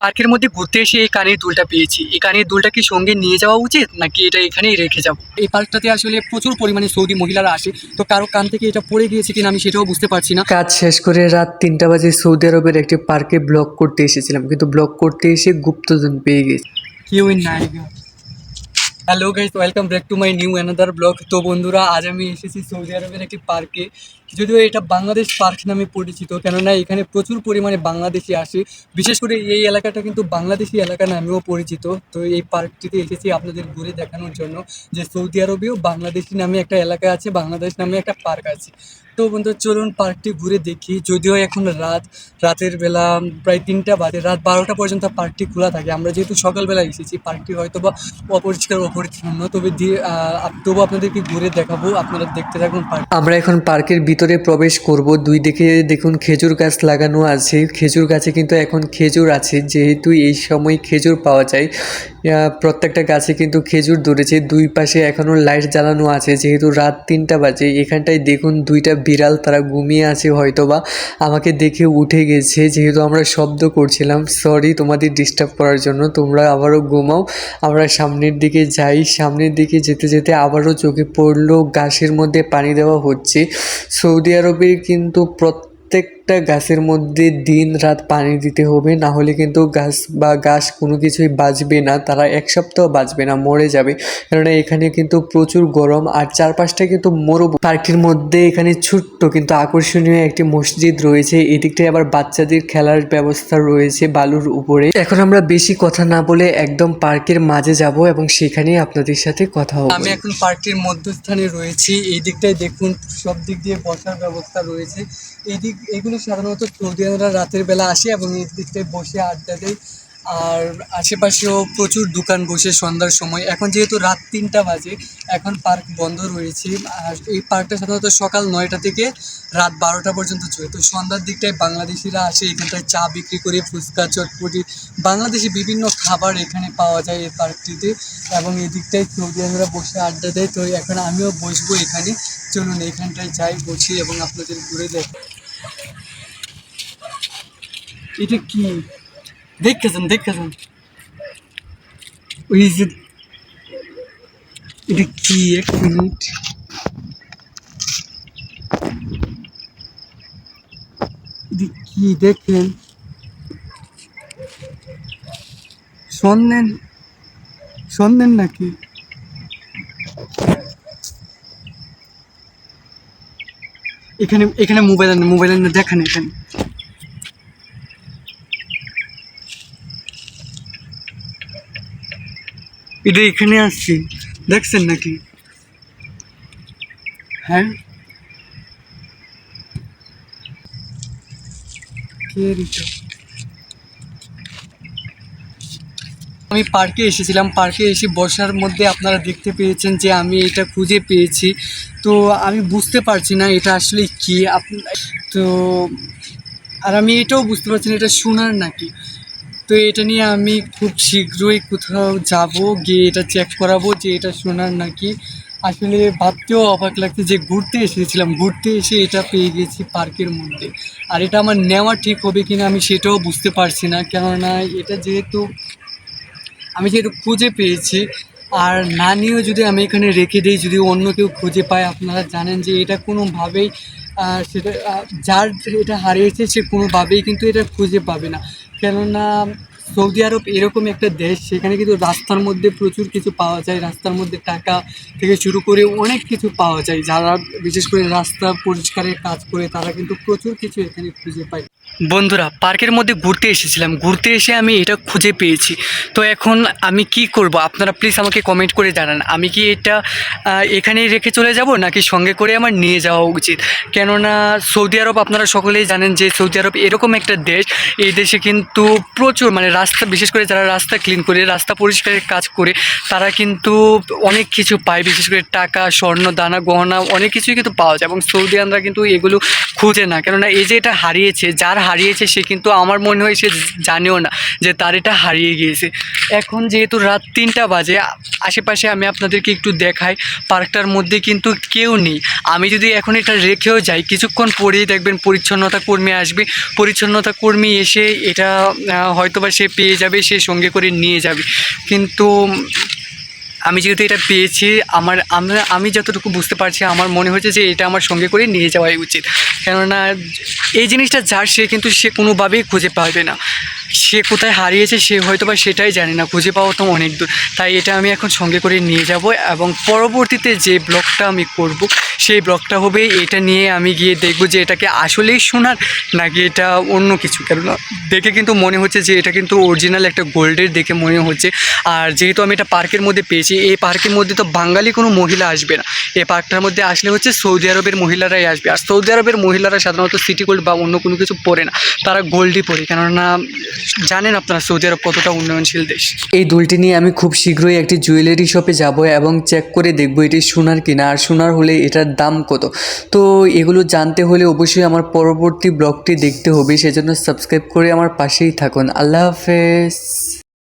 পার্কের মধ্যে ঘুরতে এসে এই কানের দুলটা পেয়েছি। এই কানের দুলটা কি সঙ্গে নিয়ে যাওয়া উচিত নাকি এটা এখানেই রেখে যাব? এই পার্কটাতে আসলে প্রচুর পরিমাণে সৌদি মহিলারা আসে। তো কারও কান থেকে এটা পড়ে গিয়েছে কিনা আমি সেটাও বুঝতে পারছি না। কাজ শেষ করে রাত তিনটা বাজে সৌদি আরবের একটি পার্কে ব্লক করতে এসেছিলাম। কিন্তু ব্লক করতে এসে গুপ্তজন পেয়ে গেছি। কেউ নাই hello guys welcome back to my new another blog তো বন্ধুরা, আজ আমি এসেছি সৌদি আরবের একটি পার্কে যদিও এটা বাংলাদেশ পার্ক নামে পরিচিত, কেননা এখানে প্রচুর পরিমাণে বাংলাদেশি আসে। বিশেষ করে এই এলাকাটা কিন্তু বাংলাদেশি এলাকা নামেও পরিচিত। তো এই পার্কটিতে এসেছি আপনাদের ঘুরে দেখানোর জন্য যে সৌদি আরবেও বাংলাদেশি নামে একটা এলাকা আছে, বাংলাদেশ নামে একটা পার্ক আছে। তো বন্ধু চলুন পার্কটি ঘুরে দেখি। যদিও এখন রাত, রাতের বেলা প্রায় তিনটা বাজে, রাত বারোটা পর্যন্ত পার্কটি খোলা থাকে। আমরা যেহেতু সকালবেলা এসেছি পার্কটি হয়তো বা অপরিষ্কার অপরিচ্ছন্ন তবে তবু আপনাদেরকে ঘুরে দেখাবো, আপনারা দেখতে থাকুন আমরা এখন পার্কের ভিতরে প্রবেশ করব। দুই দিকে দেখুন খেজুর গাছ লাগানো আছে। খেজুর গাছে কিন্তু এখন খেজুর আছে, যেহেতু এই সময় খেজুর পাওয়া যায়। প্রত্যেকটা গাছে কিন্তু খেজুর ধরেছে। দুই পাশে এখনও লাইট জ্বালানো আছে, যেহেতু রাত তিনটা বাজে। এখানটায় দেখুন দুইটা বিড়াল, তারা ঘুমিয়ে আছে হয়তোবা। আমাকে দেখে উঠে গেছে, যেহেতু আমরা শব্দ করছিলাম। সরি তোমাদের ডিস্টার্ব করার জন্য, তোমরা আবারও ঘুমাও। আমরা সামনের দিকে যাই। সামনের দিকে যেতে যেতে আবারও চোখে পড়ল, গাছের মধ্যে পানি দেওয়া হচ্ছে। সৌদি আরবে কিন্তু প্রত্যেকটা গাছের মধ্যে দিন রাত পানি দিতে হবে, না হলে কিন্তু গাছ বা গাছ কোনো কিছুই বাঁচবে না, তারা এক সপ্তাহ বাঁচবে না, মরে যাবে। কেননা এখানে কিন্তু প্রচুর গরম আর চারপাশটা কিন্তু মরু পার্কটির মধ্যে এখানে ছোট্ট কিন্তু আকর্ষণীয় একটি মসজিদ রয়েছে, এদিকটায় আবার বাচ্চাদের খেলার ব্যবস্থা রয়েছে বালুর উপরে। এখন আমরা বেশি কথা না বলে একদম পার্কের মাঝে যাব এবং সেখানেই আপনাদের সাথে কথা হবে। আমি এখন পার্কটির মধ্যস্থানে রয়েছি এই দিকটায় দেখুন সব দিক দিয়ে বসার ব্যবস্থা রয়েছে। এই দিক এগুলো সাধারণত সৌদিয়ানরা রাতের বেলা আসে এবং এই দিকটায় বসে আড্ডা দেয় আর আশেপাশেও প্রচুর দোকান বসে সন্ধ্যার সময়। এখন যেহেতু রাত তিনটা বাজে, এখন পার্ক বন্ধ রয়েছে। আর এই পার্কটা সাধারণত সকাল নয়টা থেকে রাত বারোটা পর্যন্ত চলে। তো সন্ধ্যার দিকটায় বাংলাদেশিরা আসে, এখানটায় চা বিক্রি করে, ফুচকা, চটপটি। বাংলাদেশি বিভিন্ন খাবার এখানে পাওয়া যায় এই পার্কটিতে। এবং এদিকটায় সৌদিয়ানরা বসে আড্ডা দেয়। তো এখন আমিও বসবো এখানে। চলুন এখানটায় যাই, বসি এবং আপনাদের ঘুরে দেখ। এটা কি? দেখতেছেন দেখতেছেন। ওই যে এটা কি এক মিনিট? কি দেখেন? সন্দেন সন্দেন নাকি? এখানে এখানে মোবাইল মোবাইল দেখান এখানে। এটা এখানে আসছি। দেখছেন নাকি? হ্যাঁ? আমি পার্কে এসেছিলাম। পার্কে এসে বসার মধ্যে আপনারা দেখতে পেয়েছেন যে আমি এটা খুঁজে পেয়েছি। তো আমি বুঝতে পারছি না এটা আসলে কি। তো আর আমি এটাও বুঝতে পারছি না, এটা সোনার নাকি? তো এটা নিয়ে আমি খুব শীঘ্রই কোথাও যাব, গিয়ে এটা চেক করাবো যে এটা সোনার নাকি। আসলে ভাবতেও অবাক লাগছে যে ঘুরতে এসেছিলাম, ঘুরতে এসে এটা পেয়ে গেছি পার্কের মধ্যে। আর এটা আমার নেওয়া ঠিক হবে কিনা আমি সেটাও বুঝতে পারছি না, কেননা এটা যেহেতু আমি যেহেতু খুঁজে পেয়েছি। আর না নিয়েও যদি আমি এখানে রেখে দিই, যদি অন্য কেউ খুঁজে পায়, আপনারা জানেন যে এটা কোনোভাবেই সেটা যার এটা হারিয়েছে সে কোনোভাবেই কিন্তু এটা খুঁজে পাবে না। কেননা সৌদি আরব এরকম একটা দেশ, সেখানে কিন্তু রাস্তার মধ্যে প্রচুর কিছু পাওয়া যায়, রাস্তার মধ্যে টাকা থেকে শুরু করে অনেক কিছু পাওয়া যায়। যারা, বিশেষ করে রাস্তা পরিষ্কারের কাজ করে, তারা কিন্তু প্রচুর কিছু এখানে খুঁজে পায়। বন্ধুরা, পার্কের মধ্যে ঘুরতে এসেছিলাম। ঘুরতে এসে আমি এটা খুঁজে পেয়েছি। তো এখন আমি কি করব? আপনারা প্লিজ আমাকে কমেন্ট করে জানান। আমি কি এটা এখানেই রেখে চলে যাব নাকি সঙ্গে করে আমার নিয়ে যাওয়া উচিত? কেননা সৌদি আরব আপনারা সকলেই জানেন যে সৌদি আরব এরকম একটা দেশ। এই দেশে কিন্তু প্রচুর মানে রাস্তা, বিশেষ করে যারা রাস্তা ক্লিন করে, রাস্তা পরিষ্কারের কাজ করে, তারা কিন্তু অনেক কিছু পায়। বিশেষ করে টাকা, স্বর্ণ, দানা, গহনা, অনেক কিছুই কিন্তু পাওয়া যায় এবং সৌদিয়ানরা কিন্তু এগুলো খুঁজে না। কেননা এই যে এটা হারিয়েছে, যার যার হারিয়েছে সে, কিন্তু আমার মনে হয় সে জানেও না যে তার এটা হারিয়ে গিয়েছে। এখন যেহেতু রাত তিনটা বাজে, আশেপাশে আমি আপনাদেরকে একটু দেখাই, পার্কটার মধ্যে কিন্তু কেউ নেই। আমি যদি এখন এটা রেখেও যাই, কিছুক্ষণ পরেই দেখবেন পরিচ্ছন্নতা কর্মী আসবে। পরিচ্ছন্নতা কর্মী এসে এটা হয়তোবা সে পেয়ে যাবে, সে সঙ্গে করে নিয়ে যাবে। কিন্তু আমি যেহেতু এটা পেয়েছি, আমার, আমরা, আমি যতটুকু বুঝতে পারছি, আমার মনে হচ্ছে যে এটা আমার সঙ্গে করে নিয়ে যাওয়াই উচিত। কেননা, এই জিনিসটা যার, সে কিন্তু সে কোনোভাবেই খুঁজে পাবে না। সে কোথায় হারিয়েছে, সে হয়তো বা সেটাই জানে না, খুঁজে পাওয়া তো অনেক দূর। তাই এটা আমি এখন সঙ্গে করে নিয়ে যাব এবং পরবর্তীতে যে ব্লগটা আমি করব, সেই ব্লগটা হবে এটা নিয়ে আমি গিয়ে দেখব যে এটাকে আসলেই শোনার নাকি এটা অন্য কিছু। কেননা, দেখে কিন্তু মনে হচ্ছে যে এটা কিন্তু অরিজিনাল একটা গোল্ডের দেখে মনে হচ্ছে। আর যেহেতু আমি এটা পার্কের মধ্যে পেয়েছি এই পার্কের মধ্যে তো বাঙালি কোনো মহিলা আসবে না। এই পার্কটার মধ্যে আসলে হচ্ছে সৌদি আরবের মহিলারাই আসবে। আর সৌদি আরবের মহিলারা সাধারণত সিটি গোল্ড বা অন্য কোনো কিছু পরে না। তারা গোল্ডই পরে। কেননা, জানেন আপনারা সৌদি আরব কতটা উন্নয়নশীল দেশ। এই দুলটি নিয়ে আমি খুব শীঘ্রই একটি জুয়েলারি শপে যাব এবং চেক করে দেখব এটি সোনার কিনা আর সোনার হলে এটার দাম কত। তো এগুলো জানতে হলে অবশ্যই আমার পরবর্তী ব্লগটি দেখতে হবে। সেজন্য সাবস্ক্রাইব করে আমার পাশেই থাকুন। আল্লাহ হাফেজ।